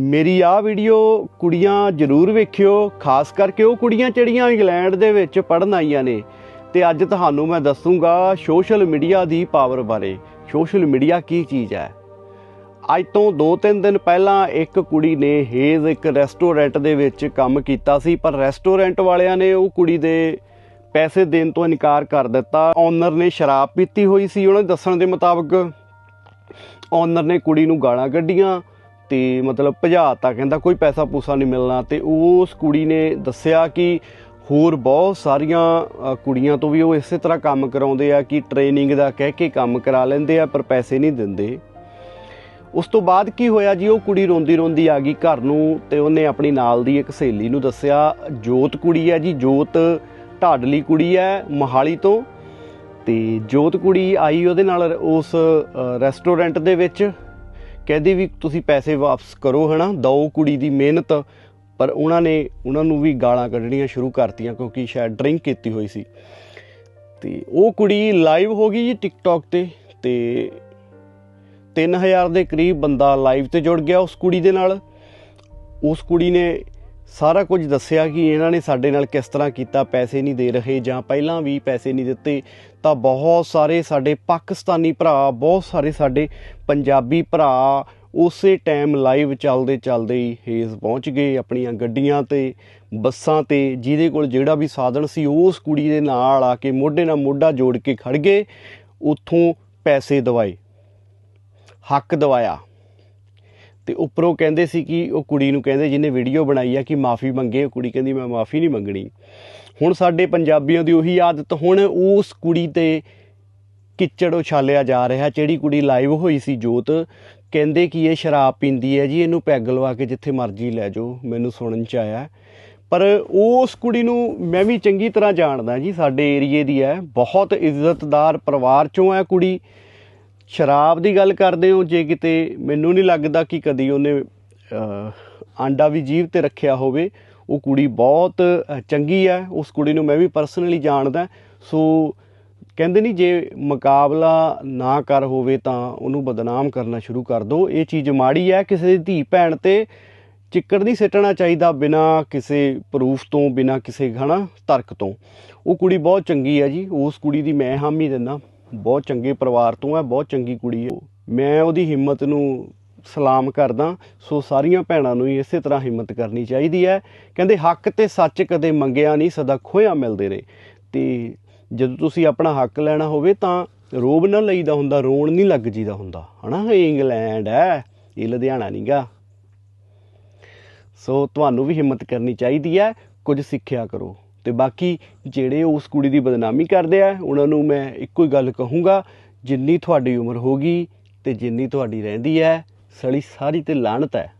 ਮੇਰੀ ਆਹ ਵੀਡੀਓ ਕੁੜੀਆਂ ਜ਼ਰੂਰ ਵੇਖਿਓ, ਖਾਸ ਕਰਕੇ ਉਹ ਕੁੜੀਆਂ ਜਿਹੜੀਆਂ ਇੰਗਲੈਂਡ ਦੇ ਵਿੱਚ ਪੜਨ ਆਈਆਂ ਨੇ। ਤੇ ਅੱਜ ਤੁਹਾਨੂੰ ਮੈਂ ਦੱਸੂਗਾ ਸੋਸ਼ਲ ਮੀਡੀਆ ਦੀ ਪਾਵਰ ਬਾਰੇ। ਸੋਸ਼ਲ ਮੀਡੀਆ ਕੀ ਚੀਜ਼ ਹੈ? ਅੱਜ ਤੋਂ 2-3 ਦਿਨ ਪਹਿਲਾਂ ਇੱਕ ਕੁੜੀ ਨੇ ਹੇਜ਼ ਇੱਕ ਰੈਸਟੋਰੈਂਟ ਦੇ ਵਿੱਚ ਕੰਮ ਕੀਤਾ ਸੀ, ਪਰ ਰੈਸਟੋਰੈਂਟ ਵਾਲਿਆਂ ਨੇ ਉਹ ਕੁੜੀ ਦੇ ਪੈਸੇ ਦੇਣ ਤੋਂ ਇਨਕਾਰ ਕਰ ਦਿੱਤਾ। ਓਨਰ ਨੇ ਸ਼ਰਾਬ ਪੀਤੀ ਹੋਈ ਸੀ, ਉਹਨਾਂ ਦੱਸਣ ਦੇ ਮੁਤਾਬਕ ਓਨਰ ਨੇ ਕੁੜੀ ਨੂੰ ਗਾਲਾਂ ਕੱਢੀਆਂ। ਤੇ ਮਤਲਬ ਭਜਾਤਾ ਕਹਿੰਦਾ ਕੋਈ ਪੈਸਾ ਪੂਸਾ ਨਹੀਂ ਮਿਲਣਾ ਤੇ ਉਸ ਕੁੜੀ ਨੇ ਦੱਸਿਆ ਕਿ ਹੋਰ ਬਹੁਤ ਸਾਰੀਆਂ ਕੁੜੀਆਂ ਤੋਂ ਵੀ ਉਹ ਇਸੇ ਤਰ੍ਹਾਂ ਕੰਮ ਕਰਾਉਂਦੇ ਆ ਕਿ ਟ੍ਰੇਨਿੰਗ ਦਾ ਕਹਿ ਕੇ ਕੰਮ ਕਰਾ ਲੈਂਦੇ ਆ ਪਰ ਪੈਸੇ ਨਹੀਂ ਦਿੰਦੇ। ਉਸ ਤੋਂ ਬਾਅਦ ਕੀ ਹੋਇਆ ਜੀ? ਉਹ ਕੁੜੀ ਰੋਂਦੀ ਰੋਂਦੀ ਆ ਗਈ ਘਰ ਨੂੰ ਤੇ ਉਹਨੇ ਆਪਣੀ ਨਾਲ ਦੀ ਇੱਕ ਸਹੇਲੀ ਨੂੰ ਦੱਸਿਆ, ਜੋਤ ਕੁੜੀ ਹੈ ਜੀ, ਜੋਤ ਢਾਡਲੀ ਕੁੜੀ ਹੈ ਮੋਹਾਲੀ ਤੋਂ ਤੇ ਜੋਤ ਕੁੜੀ ਆਈ ਉਹਦੇ ਨਾਲ ਉਸ ਰੈਸਟੋਰੈਂਟ ਦੇ ਵਿੱਚ। ਕਹਿੰਦੇ ਵੀ ਤੁਸੀਂ ਪੈਸੇ ਵਾਪਸ ਕਰੋ, ਹਨਾ? ਦਓ ਕੁੜੀ ਦੀ ਮਿਹਨਤ। ਪਰ ਉਹਨਾਂ ਨੇ, ਉਹਨਾਂ ਨੂੰ ਵੀ ਗਾਲਾਂ ਕੱਢਣੀਆਂ ਸ਼ੁਰੂ ਕਰਤੀਆਂ ਕਿਉਂਕਿ ਸ਼ਾਇਦ ਡਰਿੰਕ ਕੀਤੀ ਹੋਈ ਸੀ। ਤੇ ਉਹ ਕੁੜੀ ਲਾਈਵ ਹੋ ਗਈ ਜੀ ਟਿਕਟੌਕ ਤੇ ਤੇ 3000 ਦੇ ਕਰੀਬ ਬੰਦਾ ਲਾਈਵ ਤੇ ਜੁੜ ਗਿਆ ਉਸ ਕੁੜੀ ਦੇ ਨਾਲ। ਉਸ ਕੁੜੀ ਨੇ ਸਾਰਾ ਕੁਝ ਦੱਸਿਆ ਕਿ ਇਹਨਾਂ ਨੇ ਸਾਡੇ ਨਾਲ ਕਿਸ ਤਰ੍ਹਾਂ ਕੀਤਾ, ਪੈਸੇ ਨਹੀਂ ਦੇ ਰਹੇ ਜਾਂ ਪਹਿਲਾਂ ਵੀ ਪੈਸੇ ਨਹੀਂ ਦਿੱਤੇ, ਤਾਂ ਬਹੁਤ ਸਾਰੇ ਸਾਡੇ ਪਾਕਿਸਤਾਨੀ ਭਰਾ, ਬਹੁਤ ਸਾਰੇ ਸਾਡੇ ਪੰਜਾਬੀ ਭਰਾ ਉਸੇ ਟਾਈਮ ਲਾਈਵ ਚੱਲਦੇ ਚੱਲਦੇ ਹੀ ਹੇਜ਼ ਪਹੁੰਚ ਗਏ ਆਪਣੀਆਂ ਗੱਡੀਆਂ ਤੇ, ਬੱਸਾਂ ਤੇ, ਜਿਹਦੇ ਕੋਲ ਜਿਹੜਾ ਵੀ ਸਾਧਨ ਸੀ ਉਸ ਕੁੜੀ ਦੇ ਨਾਲ ਆ ਕੇ ਮੋਢੇ ਨਾਲ ਮੋਢਾ ਜੋੜ ਕੇ ਖੜ ਗਏ, ਉੱਥੋਂ ਪੈਸੇ ਦਵਾਏ, ਹੱਕ ਦਵਾਇਆ। ਤੇ ਉੱਪਰੋਂ ਕਹਿੰਦੇ ਸੀ ਕਿ ਉਹ ਕੁੜੀ ਨੂੰ ਕਹਿੰਦੇ, ਜਿਹਨੇ ਵੀਡੀਓ ਬਣਾਈ ਆ ਕਿ ਮਾਫੀ ਮੰਗੇ, ਉਹ ਕੁੜੀ ਕਹਿੰਦੀ, ਮੈਂ ਮਾਫੀ ਨਹੀਂ ਮੰਗਣੀ। ਹੁਣ ਸਾਡੇ ਪੰਜਾਬੀਆਂ ਦੀ ਉਹੀ ਆਦਤ, ਹੁਣ ਉਸ ਕੁੜੀ ਤੇ ਕਿਚੜ ਉਛਾਲਿਆ ਜਾ ਰਿਹਾ, ਜਿਹੜੀ ਕੁੜੀ ਲਾਈਵ ਹੋਈ ਸੀ ਜੋਤ, ਕਹਿੰਦੇ ਕਿ ਇਹ ਸ਼ਰਾਬ ਪੀਂਦੀ ਹੈ ਜੀ, ਇਹਨੂੰ ਪੈਗ ਲਵਾ ਕੇ ਜਿੱਥੇ ਮਰਜ਼ੀ ਲੈ ਜਾਓ, ਮੈਨੂੰ ਸੁਣਨ ਚ ਆਇਆ। ਪਰ ਉਸ ਕੁੜੀ ਨੂੰ ਮੈਂ ਵੀ ਚੰਗੀ ਤਰ੍ਹਾਂ ਜਾਣਦਾ ਜੀ, ਸਾਡੇ ਏਰੀਏ ਦੀ ਹੈ, ਬਹੁਤ ਇੱਜ਼ਤਦਾਰ ਪਰਿਵਾਰ ਚੋਂ ਹੈ ਕੁੜੀ। ਸ਼ਰਾਬ ਦੀ ਗੱਲ ਕਰਦੇ ਹੋ, ਜੇ ਕਿਤੇ ਮੈਨੂੰ ਨਹੀਂ ਲੱਗਦਾ ਕਿ ਕਦੀ ਉਹਨੇ ਆਂਡਾ ਵੀ ਜੀਵ ਤੇ ਰੱਖਿਆ ਹੋਵੇ, ਉਹ ਕੁੜੀ ਬਹੁਤ ਚੰਗੀ ਹੈ, ਉਸ ਕੁੜੀ ਨੂੰ ਮੈਂ ਵੀ ਪਰਸਨਲੀ ਜਾਣਦਾ, ਸੋ ਕਹਿੰਦੇ ਨਹੀਂ ਜੇ ਮੁਕਾਬਲਾ ਨਾ ਕਰ ਹੋਵੇ ਤਾਂ ਉਹਨੂੰ ਬਦਨਾਮ ਕਰਨਾ ਸ਼ੁਰੂ ਕਰ ਦਿਓ ਇਹ ਚੀਜ਼ ਮਾੜੀ ਹੈ, ਕਿਸੇ ਦੀ ਧੀ ਭੈਣ ਤੇ ਚਿੱਕੜ ਨਹੀਂ ਸਿੱਟਣਾ ਚਾਹੀਦਾ ਬਿਨਾ ਕਿਸੇ ਪ੍ਰੂਫ ਤੋਂ, ਬਿਨਾ ਕਿਸੇ, ਹਨਾ, ਤਰਕ ਤੋਂ। ਉਹ ਕੁੜੀ ਬਹੁਤ ਚੰਗੀ ਹੈ ਜੀ, ਉਸ ਕੁੜੀ ਦੀ ਮੈਂ ਹਾਮੀ ਦਿੰਦਾ। ਬਹੁਤ ਚੰਗੇ ਪਰਿਵਾਰ ਤੋਂ ਹੈ, ਬਹੁਤ ਚੰਗੀ ਕੁੜੀ ਹੈ। ਮੈਂ ਉਹਦੀ ਹਿੰਮਤ ਨੂੰ ਸਲਾਮ ਕਰਦਾ, ਸੋ ਸਾਰੀਆਂ ਭੈਣਾਂ ਨੂੰ ਹੀ ਇਸੇ ਤਰ੍ਹਾਂ ਹਿੰਮਤ ਕਰਨੀ ਚਾਹੀਦੀ ਹੈ। ਕਹਿੰਦੇ, ਹੱਕ ਤੇ ਸੱਚ ਕਦੇ ਮੰਗਿਆ ਨਹੀਂ, ਸਦਾ ਖੋਇਆ ਮਿਲਦੇ ਨੇ। ਤੇ ਜਦੋਂ ਤੁਸੀਂ ਆਪਣਾ ਹੱਕ ਲੈਣਾ ਹੋਵੇ ਤਾਂ ਰੋਬ ਨਾ ਲਈਦਾ ਹੁੰਦਾ, ਰੋਣ ਨਹੀਂ ਲੱਗ ਜੀਦਾ ਹੁੰਦਾ। ਹਨਾ, ਇਹ ਇੰਗਲੈਂਡ ਹੈ, ਇਹ ਲੁਧਿਆਣਾ ਨਹੀਂਗਾ ਸੋ ਤੁਹਾਨੂੰ ਵੀ ਹਿੰਮਤ ਕਰਨੀ ਚਾਹੀਦੀ ਹੈ, ਕੁਝ ਸਿੱਖਿਆ ਕਰੋ। ਤੇ ਬਾਕੀ ਜਿਹੜੇ ਉਸ ਕੁੜੀ ਦੀ ਬਦਨਾਮੀ ਕਰਦੇ ਆ, ਉਹਨਾਂ ਨੂੰ ਮੈਂ ਇੱਕੋ ਹੀ ਗੱਲ ਕਹੂੰਗਾ, ਜਿੰਨੀ ਤੁਹਾਡੀ ਉਮਰ ਹੋਗੀ ਤੇ ਜਿੰਨੀ ਤੁਹਾਡੀ ਰਹਿੰਦੀ ਹੈ ਸੜੀ ਸਾਰੀ ਤੇ ਲਾਹਨਤ ਹੈ।